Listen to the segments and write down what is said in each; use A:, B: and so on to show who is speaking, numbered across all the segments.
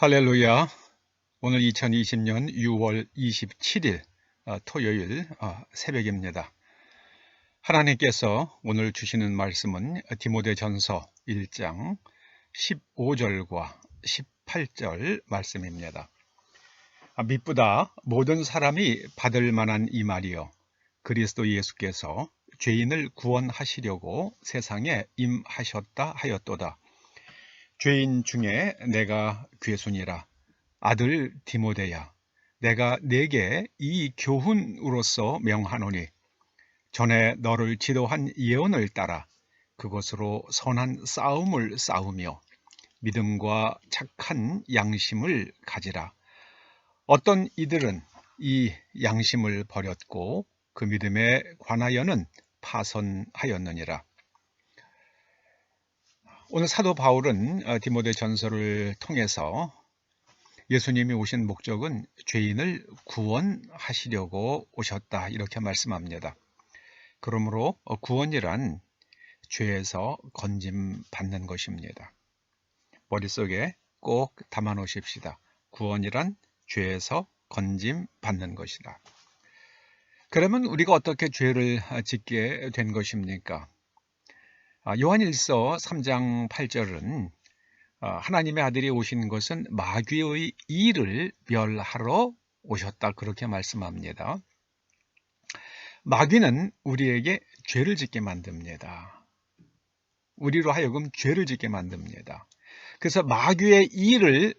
A: 할렐루야. 오늘 2020년 6월 27일 어, 토요일 어, 새벽입니다. 하나님께서 오늘 주시는 말씀은 디모데 전서 1장 15절과 18절 말씀입니다. 아, 미쁘다 모든 사람이 받을 만한 이 말이요. 그리스도 예수께서 죄인을 구원하시려고 세상에 임하셨다 하였도다. 죄인 중에 내가 괴순이라. 아들 디모데야 내가 내게 이 교훈으로서 명하노니. 전에 너를 지도한 예언을 따라 그것으로 선한 싸움을 싸우며 믿음과 착한 양심을 가지라. 어떤 이들은 이 양심을 버렸고 그 믿음에 관하여는 파선하였느니라 오늘 사도 바울은 어, 디모데 전서를 통해서 예수님이 오신 목적은 죄인을 구원하시려고 오셨다 이렇게 말씀합니다. 그러므로 어, 구원이란 죄에서 건짐 받는 것입니다. 머릿속에 꼭 담아 놓으십시다. 구원이란 죄에서 건짐 받는 것이다. 그러면 우리가 어떻게 죄를 짓게 된 것입니까? 아, 요한일서 3장 8절은 아, 하나님의 아들이 오신 것은 마귀의 일을 멸하러 오셨다 그렇게 말씀합니다. 마귀는 우리에게 죄를 짓게 만듭니다. 우리로 하여금 죄를 짓게 만듭니다. 그래서 마귀의 일을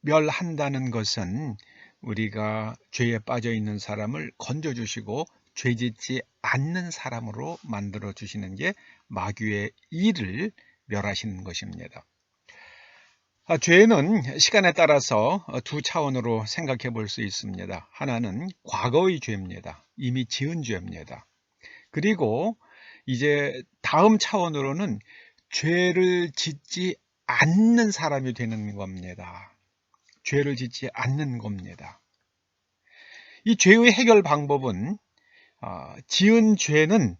A: 멸한다는 것은 우리가 죄에 빠져 있는 사람을 건져주시고 죄 짓지 않는 사람으로 만들어 주시는 게 마귀의 일을 멸하시는 것입니다. 아, 죄는 시간에 따라서 두 차원으로 생각해 볼 수 있습니다. 하나는 과거의 죄입니다. 이미 지은 죄입니다. 그리고 이제 다음 차원으로는 죄를 짓지 않는 사람이 되는 겁니다. 죄를 짓지 않는 겁니다. 이 죄의 해결 방법은 어, 지은 죄는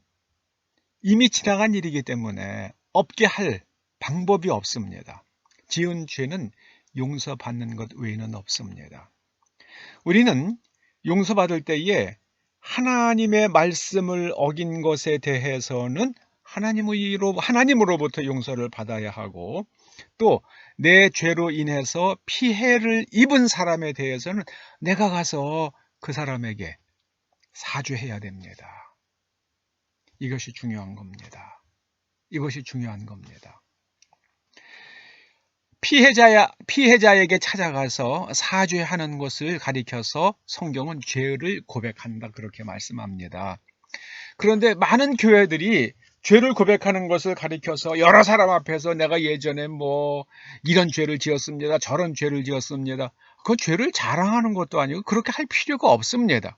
A: 이미 지나간 일이기 때문에 없게 할 방법이 없습니다. 지은 죄는 용서받는 것 외에는 없습니다. 우리는 용서받을 때에 하나님의 말씀을 어긴 것에 대해서는 하나님으로, 하나님으로부터 용서를 받아야 하고 또 내 죄로 인해서 피해를 입은 사람에 대해서는 내가 가서 그 사람에게 사죄해야 됩니다. 이것이 중요한 겁니다. 이것이 중요한 겁니다. 피해자야, 피해자에게 찾아가서 사죄하는 것을 가리켜서 성경은 죄를 고백한다. 그렇게 말씀합니다. 그런데 많은 교회들이 죄를 고백하는 것을 가리켜서 여러 사람 앞에서 내가 예전에 뭐 이런 죄를 지었습니다. 저런 죄를 지었습니다. 그 죄를 자랑하는 것도 아니고 그렇게 할 필요가 없습니다.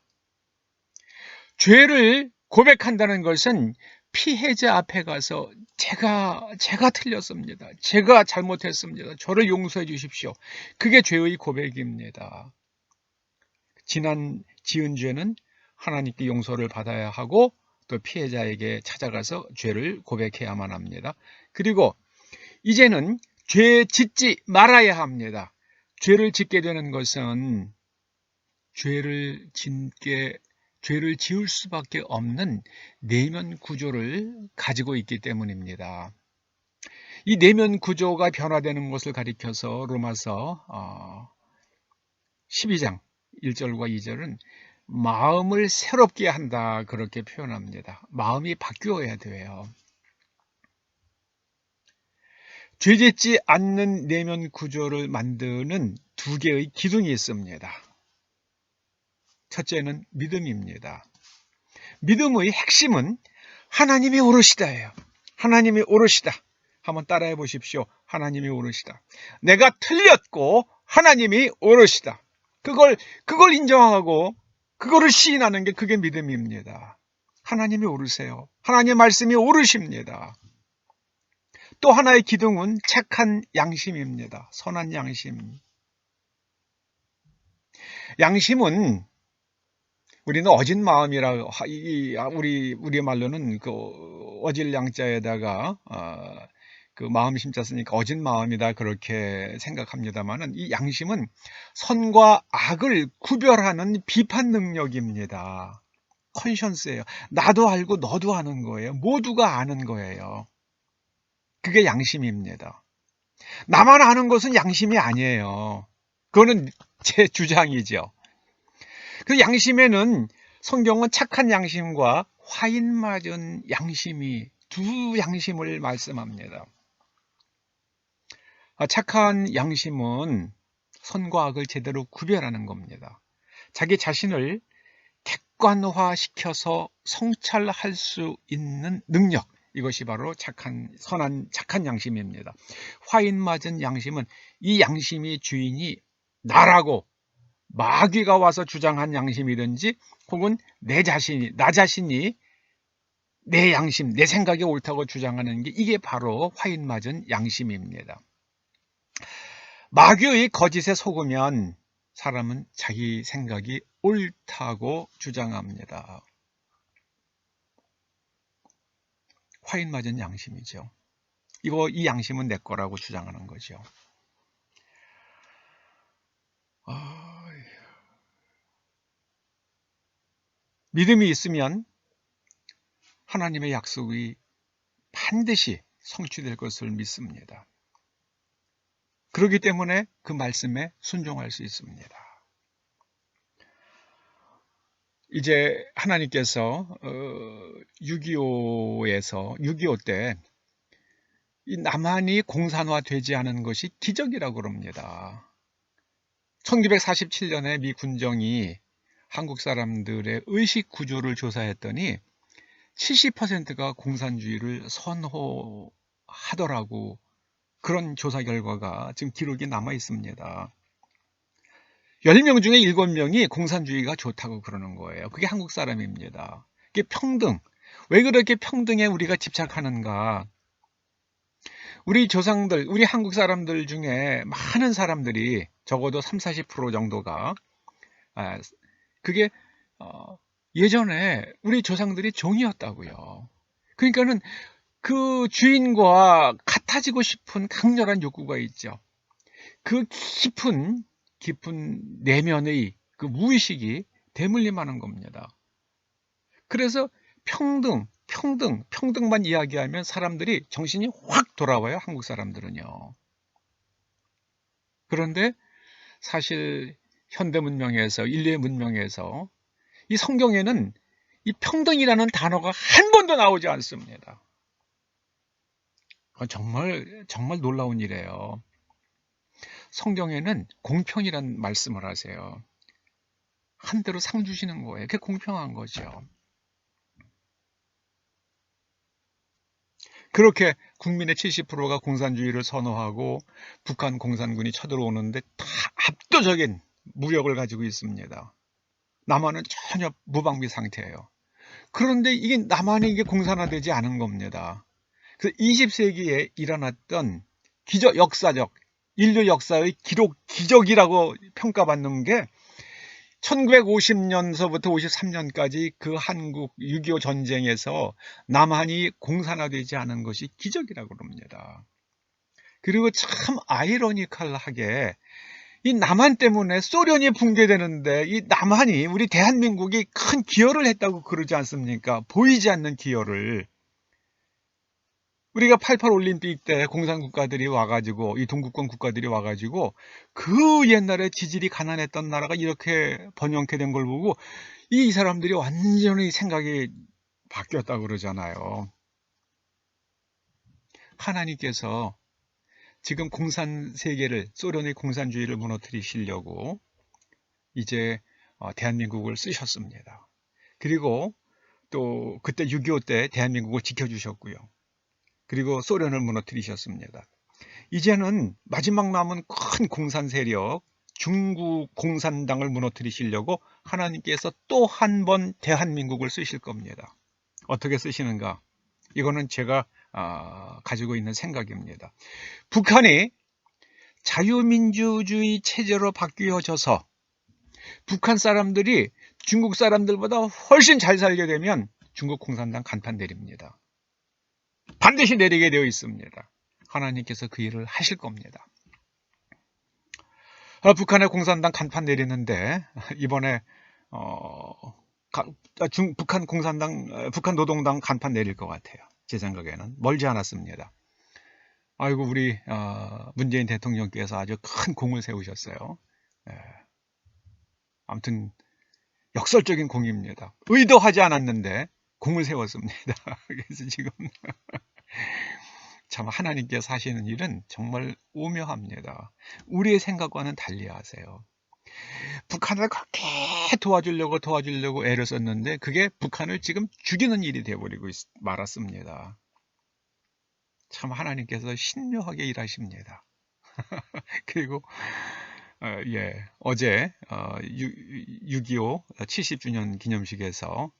A: 죄를 고백한다는 것은 피해자 앞에 가서 제가 제가 틀렸습니다. 제가 잘못했습니다. 저를 용서해 주십시오. 그게 죄의 고백입니다. 지난 지은 죄는 하나님께 용서를 받아야 하고 또 피해자에게 찾아가서 죄를 고백해야만 합니다. 그리고 이제는 죄 짓지 말아야 합니다. 죄를 짓게 되는 것은 죄를 짓게 죄를 지을 수밖에 없는 내면 구조를 가지고 있기 때문입니다. 이 내면 구조가 변화되는 것을 가리켜서 로마서 12장 어, 1절과 2절은 마음을 새롭게 한다 그렇게 표현합니다. 마음이 바뀌어야 돼요. 죄짓지 않는 내면 구조를 만드는 두 개의 기둥이 있습니다. 첫째는 믿음입니다. 믿음의 핵심은 하나님이 오르시다예요. 하나님이 오르시다. 한번 따라해 보십시오. 하나님이 오르시다. 내가 틀렸고 하나님이 오르시다. 그걸 그걸 인정하고 그거를 시인하는 게 그게 믿음입니다. 하나님이 오르세요. 하나님의 말씀이 오르십니다. 또 하나의 기둥은 착한 양심입니다. 선한 양심. 양심은 우리는 어진 마음이라 이 우리 우리 말로는 그 어질 양자에다가 어, 그 마음 심자 쓰니까 어진 마음이다 그렇게 생각합니다만은 이 양심은 선과 악을 구별하는 비판 능력입니다. 컨션스예요. 나도 알고 너도 아는 거예요. 모두가 아는 거예요. 그게 양심입니다. 나만 아는 것은 양심이 아니에요. 그거는 제 주장이죠. 그 양심에는 성경은 착한 양심과 화인 맞은 양심이 두 양심을 말씀합니다. 아, 착한 양심은 선과 악을 제대로 구별하는 겁니다. 자기 자신을 객관화시켜서 성찰할 수 있는 능력. 이것이 바로 착한, 선한, 착한 양심입니다. 화인 맞은 양심은 이 양심이 주인이 나라고 마귀가 와서 주장한 양심이든지 혹은 내 자신이, 나 자신이 내 양심, 내 생각이 옳다고 주장하는 게 이게 바로 화인 맞은 양심입니다. 마귀의 거짓에 속으면 사람은 자기 생각이 옳다고 주장합니다. 화인 맞은 양심이죠. 이거 이 양심은 내 거라고 주장하는 거죠. 믿음이 있으면 하나님의 약속이 반드시 성취될 것을 믿습니다. 그렇기 때문에 그 말씀에 순종할 수 있습니다. 이제 하나님께서 6.25에서 6.25때이 남한이 공산화되지 않은 것이 기적이라고 그럽니다. 1947년에 미 군정이 한국 사람들의 의식 구조를 조사했더니 70%가 공산주의를 선호하더라고 그런 조사 결과가 지금 기록이 남아 있습니다. 10명 중에 7명이 공산주의가 좋다고 그러는 거예요. 그게 한국 사람입니다. 그게 평등. 왜 그렇게 평등에 우리가 집착하는가? 우리 조상들, 우리 한국 사람들 중에 많은 사람들이 적어도 3, 40% 정도가 아, 그게 어, 예전에 우리 조상들이 종이었다고요. 그러니까는 그 주인과 같아지고 싶은 강렬한 욕구가 있죠. 그 깊은 깊은 내면의 그 무의식이 대물림하는 겁니다. 그래서 평등, 평등, 평등만 이야기하면 사람들이 정신이 확 돌아와요. 한국 사람들은요. 그런데 사실 현대 문명에서 인류의 문명에서 이 성경에는 이 평등이라는 단어가 한 번도 나오지 않습니다. 정말 정말 놀라운 일이에요. 성경에는 공평이란 말씀을 하세요. 한 대로 상 주시는 거예요. 그게 공평한 거죠. 그렇게 국민의 70%가 공산주의를 선호하고 북한 공산군이 쳐들어오는데 다 압도적인 무력을 가지고 있습니다. 남한은 전혀 무방비 상태예요. 그런데 이게 남한이 이게 공산화되지 않은 겁니다. 그래서 20세기에 일어났던 기적 역사적 인류 역사의 기록 기적이라고 평가받는 게 1950년서부터 53년까지 그 한국 6.25 전쟁에서 남한이 공산화되지 않은 것이 기적이라고 그럽니다. 그리고 참 아이러니컬하게 이 남한 때문에 소련이 붕괴되는데 이 남한이 우리 대한민국이 큰 기여를 했다고 그러지 않습니까? 보이지 않는 기여를 우리가 88 올림픽 때 공산 국가들이 와가지고 이 동구권 국가들이 와가지고 그 옛날에 지질이 가난했던 나라가 이렇게 번영케 된 걸 보고 이 사람들이 완전히 생각이 바뀌었다 그러잖아요. 하나님께서 지금 공산 세계를 소련의 공산주의를 무너뜨리시려고 이제 어, 대한민국을 쓰셨습니다. 그리고 또 그때 6.25 때 대한민국을 지켜주셨고요. 그리고 소련을 무너뜨리셨습니다. 이제는 마지막 남은 큰 공산 세력 중국 공산당을 무너뜨리시려고 하나님께서 또 한 번 대한민국을 쓰실 겁니다. 어떻게 쓰시는가? 이거는 제가 어, 가지고 있는 생각입니다. 북한이 자유민주주의 체제로 바뀌어져서 북한 사람들이 중국 사람들보다 훨씬 잘 살게 되면 중국 공산당 간판 내립니다. 반드시 내리게 되어 있습니다. 하나님께서 그 일을 하실 겁니다. 아, 북한의 공산당 간판 내리는데 이번에 어, 가, 아, 중, 북한 공산당, 어, 북한 노동당 간판 내릴 것 같아요. 제 생각에는 멀지 않았습니다. 아이고 우리 어, 문재인 대통령께서 아주 큰 공을 세우셨어요. 예. 아무튼 역설적인 공입니다. 의도하지 않았는데 공을 세웠습니다. 그래서 지금 참 하나님께서 하시는 일은 정말 오묘합니다. 우리의 생각과는 달리 하세요. 북한을 그렇게 도와주려고 도와주려고 애를 썼는데 그게 북한을 지금 죽이는 일이 되어버리고 말았습니다. 참 하나님께서 신묘하게 일하십니다. 그리고 어, 예, 어제 어, 6.25 70주년 기념식에서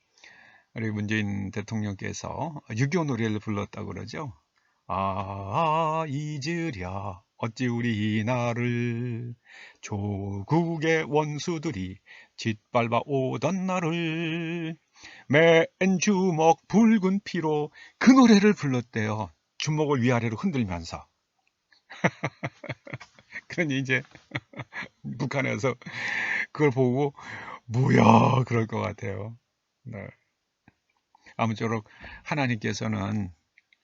A: 우리 문재인 대통령께서 6.25 노래를 불렀다고 그러죠. 아, 잊으랴 어찌 우리 나를 조국의 원수들이 짓밟아 오던 날을 맨 주먹 붉은 피로 그 노래를 불렀대요. 주먹을 위아래로 흔들면서. 그러니 이제 북한에서 그걸 보고 뭐야 그럴 것 같아요. 네. 아무쪼록 하나님께서는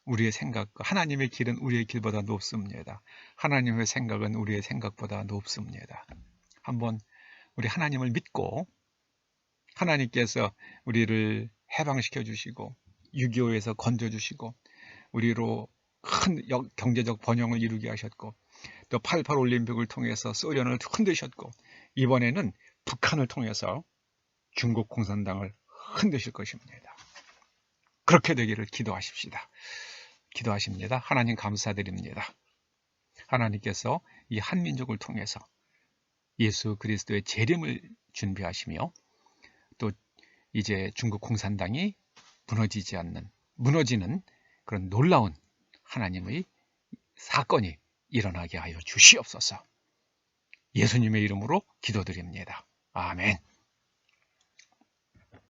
A: 우리의 생각과 하나님의 길은 우리의 길보다 높습니다. 하나님의 생각은 우리의 생각보다 높습니다. 한번 우리 하나님을 믿고 하나님께서 우리를 해방시켜 주시고 6.25에서 건져 주시고 우리로 큰 경제적 번영을 이루게 하셨고 또 88 올림픽을 통해서 소련을 흔드셨고 이번에는 북한을 통해서 중국 공산당을 흔드실 것입니다. 그렇게 되기를 기도하십시다. 기도하십니다. 하나님 감사드립니다. 하나님께서 이 한민족을 통해서 예수 그리스도의 재림을 준비하시며 또 이제 중국 공산당이 무너지지 않는 무너지는 그런 놀라운 하나님의 사건이 일어나게 하여 주시옵소서. 예수님의 이름으로 기도드립니다. 아멘.